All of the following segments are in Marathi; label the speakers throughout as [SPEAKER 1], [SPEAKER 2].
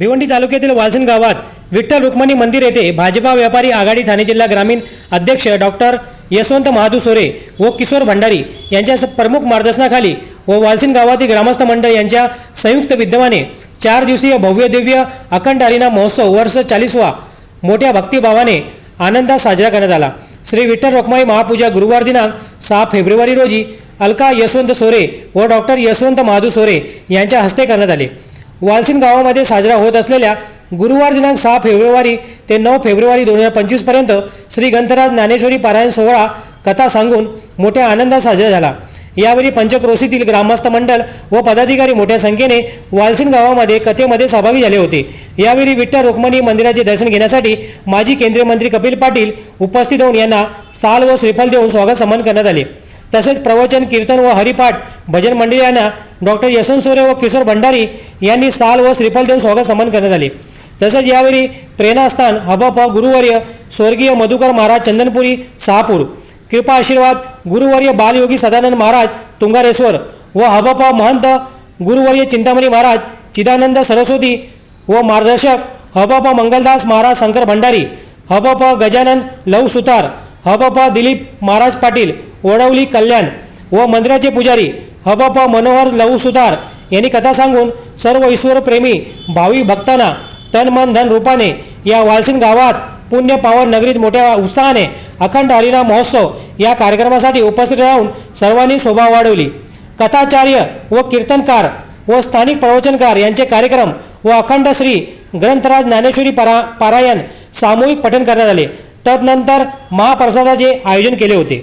[SPEAKER 1] भिवंडी तालुक्यातील वालसण गावात विठ्ठल रुक्मणी मंदिर येथे भाजपा व्यापारी आघाडी ठाणे जिल्हा ग्रामीण अध्यक्ष डॉक्टर यशवंत महादू सोरे व किशोर भंडारी यांच्या प्रमुख मार्गदर्शनाखाली व वालसिन गावातील ग्रामस्थ मंडळ यांच्या संयुक्त विद्यमाने चार दिवसीय भव्य दिव्य अखंड अरिना महोत्सव वर्ष चाळीसवा मोठ्या भक्तिभावाने आनंदात साजरा करण्यात आला. श्री विठ्ठल रुक्माई महापूजा गुरुवार दिनांक सहा फेब्रुवारी रोजी अलका यशवंत सोरे व डॉक्टर यशवंत महादू सोरे यांच्या हस्ते करण्यात आले. वालसिन गावामध्ये साजरा होत असलेल्या गुरुवार दिनांक सहा फेब्रुवारी ते नऊ फेब्रुवारी दोन हजार पंचवीसपर्यंत श्री गंथराज ज्ञानेश्वरी पारायण सोहळा कथा सांगून मोठ्या आनंदात साजरा झाला. यावेळी पंचक्रोशीतील ग्रामस्थ मंडळ व पदाधिकारी मोठ्या संख्येने वालसिन गावामध्ये कथेमध्ये सहभागी झाले होते. यावेळी विठ्ठल रुक्मणी मंदिराचे दर्शन घेण्यासाठी माजी केंद्रीय मंत्री कपिल पाटील उपस्थित होऊन यांना साल व श्रीफल देऊन स्वागत सन्मान करण्यात आले. तसेच प्रवचन कीर्तन व हरिपाठ भजन मंडळी यांना डॉक्टर यशवंत सोरे व किशोर भंडारी यांनी साल व श्रीफल देऊन स्वागत सन्मान करण्यात आले. तसेच यावेळी प्रेरणास्थान हबप गुरुवर्य स्वर्गीय मधुकर महाराज चंदनपुरी शहापूर कृपा आशीर्वाद गुरुवर्य बालयोगी सदानंद महाराज तुंगारेश्वर व हबप महंत गुरुवर्य चिंतामणी महाराज चिदानंद सरस्वती व मार्गदर्शक हबप मंगलदास महाराज शंकर भंडारी हबप गजानन लव सुतार हबापा दिलीप महाराज पाटील वडवली कल्याण व मंदिराचे पुजारी हबापा मनोहर लहू सुतार यांनी कथा सांगून सर्व ईश्वरप्रेमी भावी भक्तांना तन मन धन रूपाने या वालसिंग गावात पुण्य पावन नगरीत मोठ्या उत्साहाने अखंड हरिणा महोत्सव या कार्यक्रमासाठी उपस्थित राहून सर्वांनी शोभा वाढवली. कथाचार्य व कीर्तनकार व स्थानिक प्रवचनकार यांचे कार्यक्रम व अखंड श्री ग्रंथराज ज्ञानेश्वरी परा पारायण सामूहिक पठण करण्यात आले. तदनंतर महाप्रसादाचे आयोजन केले होते.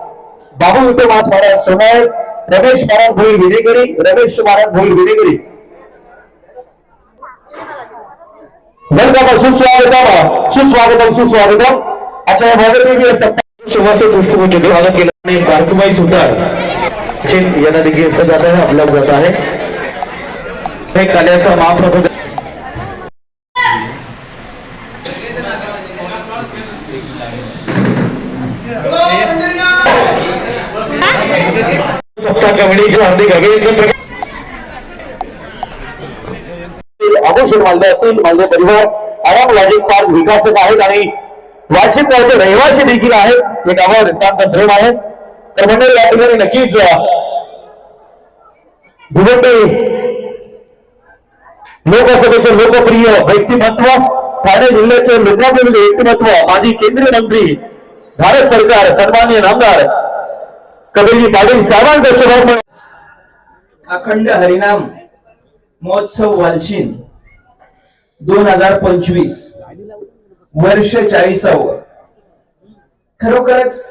[SPEAKER 2] बाबू विठो मास महाराज समय, रमेश महाराज भूल विनेगरी रमेश महाराज भूल विनेगरी सुस्वागत सुस्वागत सुस्वागत अच्छा आचार्य भगवती सत्ता शुभाचे दृष्टिकोन के विभाग केला आणि महाप्रसाद सप्ताह कमिटीचे हार्दिक परिवार विकासक रहिवासी हे लोकप्रिय व्यक्तिमत्व ठाणे लोकप्रिय व्यक्तिमत्व माजी केंद्रीय मंत्री भारत सरकार सन्माननीय नामदार कबीरजी पाटील साहेबांचा शुभारंभ
[SPEAKER 3] अखंड हरिनाम महोत्सव वालशीन दोन हजार पंचवीस वर्ष चाळीसावं. खरोखरच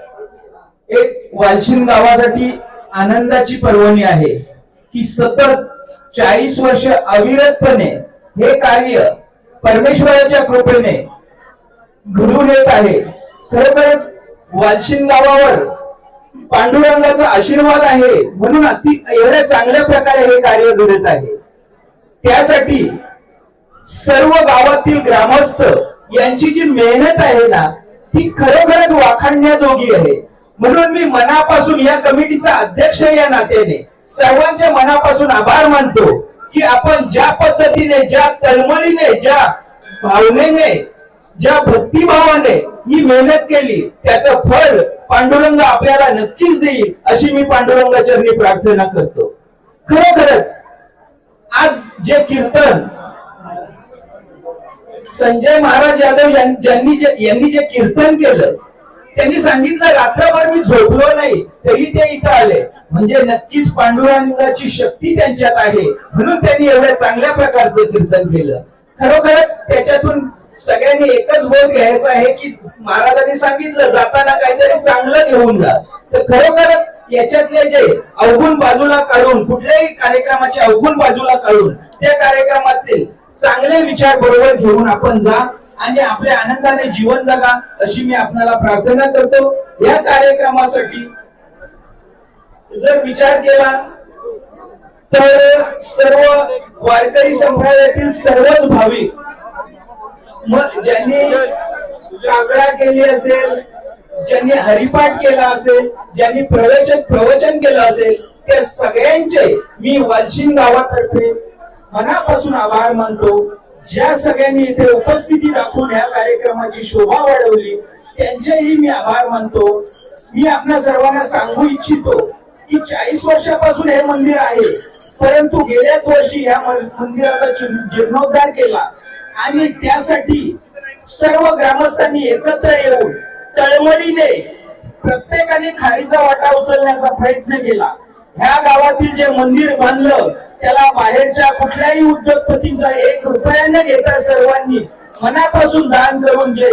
[SPEAKER 3] एक वालशीन गावासाठी आनंदाची पर्वणी आहे की सतत चाळीस वर्ष अविरतपणे हे कार्य परमेश्वराच्या कृपेने घडून येत आहे. खरोखरच वालशीन गावावर पांडुरंगाचा आशीर्वाद आहे म्हणून अति एवढ्या चांगल्या प्रकारे हे कार्य घडत आहे. त्यासाठी सर्व गावातील ग्रामस्थ यांची जी मेहनत आहे ना ती खरोखरच वाखाणण्याजोगी आहे. म्हणून मी मनापासून या कमिटीचा अध्यक्ष या नात्याने सर्वांच्या मनापासून आभार मानतो की आपण ज्या पद्धतीने ज्या तळमळीने ज्या भावनेने ज्या भक्तिभावाने ही मेहनत केली त्याचं फळ पांडुरंग आपल्याला नक्कीच देईल अशी मी पांडुरंगाचरणी प्रार्थना करतो. खरोखरच आज जे कीर्तन संजय महाराज यादव यांनी जे यांनी जे कीर्तन केलं त्यांनी सांगितलं रात्रभर मी झोपलो नाही तरी ते इथं आले. म्हणजे नक्कीच पांडुरंगाची शक्ती त्यांच्यात आहे म्हणून त्यांनी एवढ्या चांगल्या प्रकारचं कीर्तन केलं. खरोखरच त्याच्यातून सगळ्यांनी एकच बोध घ्यायचा आहे की महाराजांनी सांगितलं जाताना काहीतरी चांगलं घेऊन जा तर खरोखरच याच्यातले जे अवगुण बाजूला काढून कुठल्याही कार्यक्रमाचे अवगुण बाजूला काढून त्या कार्यक्रमाचे चांगले विचार बरोबर घेऊन आपण जा आणि आपल्या आनंदाने जीवन जगा अशी मी आपल्याला प्रार्थना करतो. या कार्यक्रमासाठी जर विचार केला तर सर्व वारकरी संप्रदायातील सर्वच भाविक मग ज्यांनी काकडा केली असेल ज्यांनी हरिपाठ केला असेल ज्यांनी प्रवचन प्रवचन केलं असेल त्या सगळ्यांचे मी वालशिंग गावातर्फे मनापासून आभार मानतो. ज्या सगळ्यांनी इथे उपस्थिती दाखवून या कार्यक्रमाची शोभा वाढवली त्यांचेही मी आभार मानतो. मी आपल्या सर्वांना सांगू इच्छितो की चाळीस वर्षापासून हे मंदिर आहे परंतु गेल्याच वर्षी या मंदिराचा जीर्णोद्धार केला. आणि त्यासाठी सर्व ग्रामस्थांनी एकत्र येऊन तळमळीने प्रत्येकाने खारीचा वाटा उचलण्याचा प्रयत्न केला. ह्या गावातील जे मंदिर बांधलं त्याला बाहेरच्या कुठल्याही उद्योगपतींचा एक रुपया न घेता सर्वांनी. मनापासून दान करून जे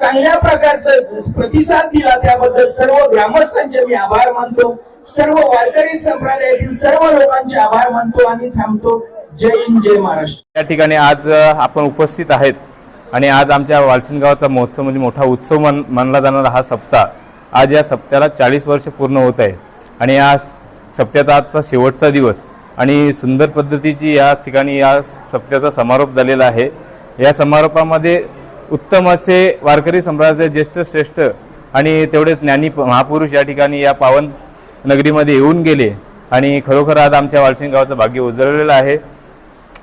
[SPEAKER 3] चांगल्या प्रकारचं प्रतिसाद दिला त्याबद्दल सर्व ग्रामस्थांचे मी आभार मानतो. सर्व वारकरी संप्रदायातील सर्व लोकांचे आभार मानतो आणि थांबतो. जय हिंद जय महाराष्ट्र.
[SPEAKER 4] या ठिकाणी आज आपण उपस्थित आहेत आणि आज आमच्या वालसिंगावाचा महोत्सव म्हणजे मोठा उत्सव मान मानला जाणारा हा सप्ताह आज या सप्त्याला चाळीस वर्ष पूर्ण होत आहे आणि या सप्त्याचा आजचा शेवटचा दिवस आणि सुंदर पद्धतीची या ठिकाणी या सप्त्याचा समारोप झालेला आहे. या समारोपामध्ये उत्तम असे वारकरी सम्राज्य ज्येष्ठ श्रेष्ठ आणि तेवढे ज्ञानी महापुरुष या ठिकाणी या पावन नगरीमध्ये येऊन गेले आणि खरोखर आज आमच्या वालसिंग गावाचं भाग्य उजळलेलं आहे.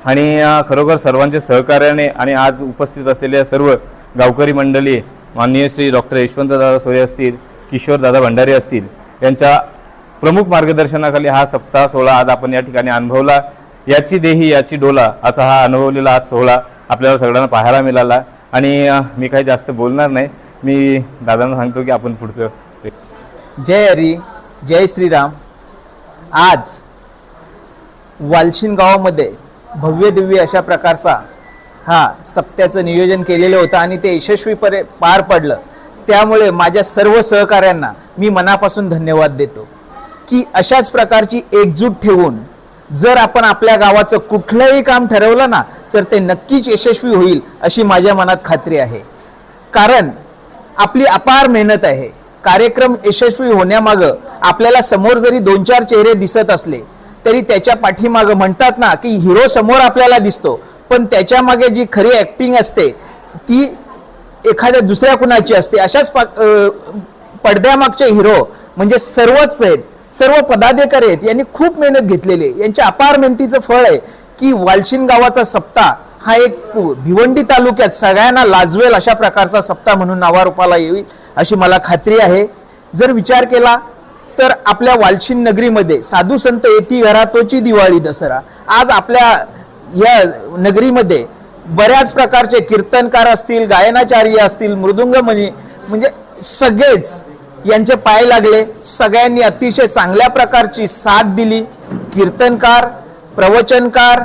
[SPEAKER 4] आणि खरोखर सर्वांच्या सहकार्याने आणि आज उपस्थित असलेल्या सर्व गावकरी मंडळी माननीय श्री डॉक्टर यशवंतदादा सोरे असतील किशोरदादा भंडारे असतील यांच्या प्रमुख मार्गदर्शनाखाली हा सप्ताह सोहळा आज आपण या ठिकाणी अनुभवला. याची देही याची डोला असा हा अनुभवलेला आज सोहळा आपल्याला सगळ्यांना पाहायला मिळाला. आणि मी काही जास्त बोलणार नाही. मी दादांना सांगतो की आपण पुढचं
[SPEAKER 5] जय हरी जय श्रीराम. आज वालशिन गावामध्ये भव्य दिव्य अशा प्रकारचा हा सप्त्याचं नियोजन केलेलं होतं आणि ते यशस्वीपणे पार पडलं. त्यामुळे माझ्या सर्व सहकाऱ्यांना मी मनापासून धन्यवाद देतो. की अशाच प्रकारची एकजूट ठेवून जर आपण आपल्या गावाचं कुठलंही काम ठरवलं ना तर ते नक्कीच यशस्वी होईल अशी माझ्या मनात खात्री आहे. कारण आपली अपार मेहनत आहे. कार्यक्रम यशस्वी होण्यामागं आपल्याला समोर जरी दोन चार चेहरे दिसत असले तरी त्याच्या पाठीमागं म्हणतात ना की हिरो समोर आपल्याला दिसतो. पण त्याच्यामागे जी खरी ॲक्टिंग असते ती एखाद्या दुसऱ्या कुणाची असते. अशाच पा- पडद्यामागचे हिरो म्हणजे सर्वच आहेत सर्व पदाधिकारी आहेत यांनी खूप मेहनत घेतलेली आहे. यांच्या अपार मेहनतीचं फळ आहे की वालशिन गावाचा सप्ताह हा एक भिवंडी तालुक्यात सगळ्यांना लाजवेल अशा प्रकारचा सप्ताह म्हणून नावारूपाला येईल अशी मला खात्री आहे. जर विचार केला तर आपल्या वालशीन नगरीमध्ये साधू संत येती घरातोची दिवाळी दसरा. आज आपल्या या नगरीमध्ये बऱ्याच प्रकारचे कीर्तनकार असतील गायनाचार्य असतील मृदुंगमणी म्हणजे सगळेच यांचे पाय लागले. सगळ्यांनी अतिशय चांगल्या प्रकारची साथ दिली. कीर्तनकार प्रवचनकार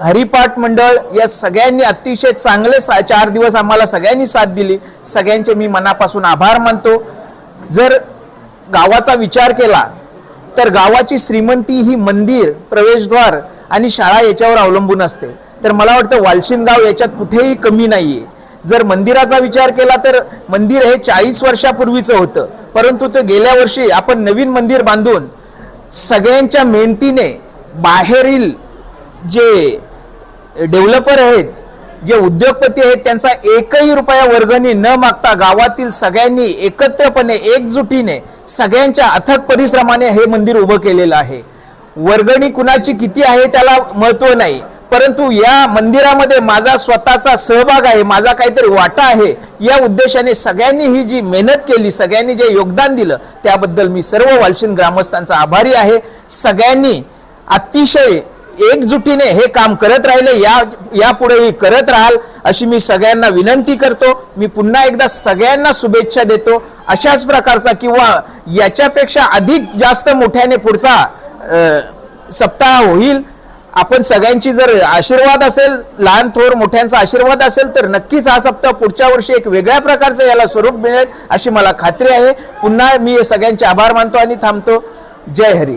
[SPEAKER 5] हरिपाठ मंडळ या सगळ्यांनी अतिशय चांगले सा चार दिवस आम्हाला सगळ्यांनी साथ दिली. सगळ्यांचे मी मनापासून आभार मानतो. जर गावाचा विचार केला तर गावाची श्रीमंती ही मंदिर प्रवेशद्वार आणि शाळा याच्यावर अवलंबून असते. तर मला वाटतं वालशिन गाव याच्यात कुठेही कमी नाहीये. जर मंदिराचा विचार केला तर मंदिर हे चाळीस वर्षापूर्वीचं होतं. परंतु ते गेल्या वर्षी आपण नवीन मंदिर बांधून सगळ्यांच्या मेहनतीने बाहेरील जे डेव्हलपर आहेत जे उद्योगपती आहेत त्यांचा एकही रुपया वर्गणी न मागता गावातील सगळ्यांनी एकत्रपणे एकजुटीने सगळ्यांच्या अथक परिश्रमाने हे मंदिर उभं केलेलं आहे. वर्गणी कुणाची किती आहे त्याला महत्त्व नाही परंतु या मंदिरामध्ये माझा स्वतःचा सहभाग आहे माझा काहीतरी वाटा आहे या उद्देशाने सगळ्यांनी ही जी मेहनत केली सगळ्यांनी जे योगदान दिलं त्याबद्दल मी सर्व वालशिन ग्रामस्थांचा आभारी आहे. सगळ्यांनी अतिशय एकजुटीने हे काम करत राहिले या यापुढेही करत राहाल अशी मी सगळ्यांना विनंती करतो. मी पुन्हा एकदा सगळ्यांना शुभेच्छा देतो. अशाच प्रकारचा किंवा याच्यापेक्षा अधिक जास्त मोठ्याने पुढचा सप्ताह होईल. आपण सगळ्यांची जर आशीर्वाद असेल लहान थोर मोठ्यांचा आशीर्वाद असेल तर नक्कीच हा सप्ताह पुढच्या वर्षी एक वेगळ्या प्रकारचं याला स्वरूप मिळेल अशी मला खात्री आहे. पुन्हा मी सगळ्यांचे आभार मानतो आणि थांबतो. जय हरी.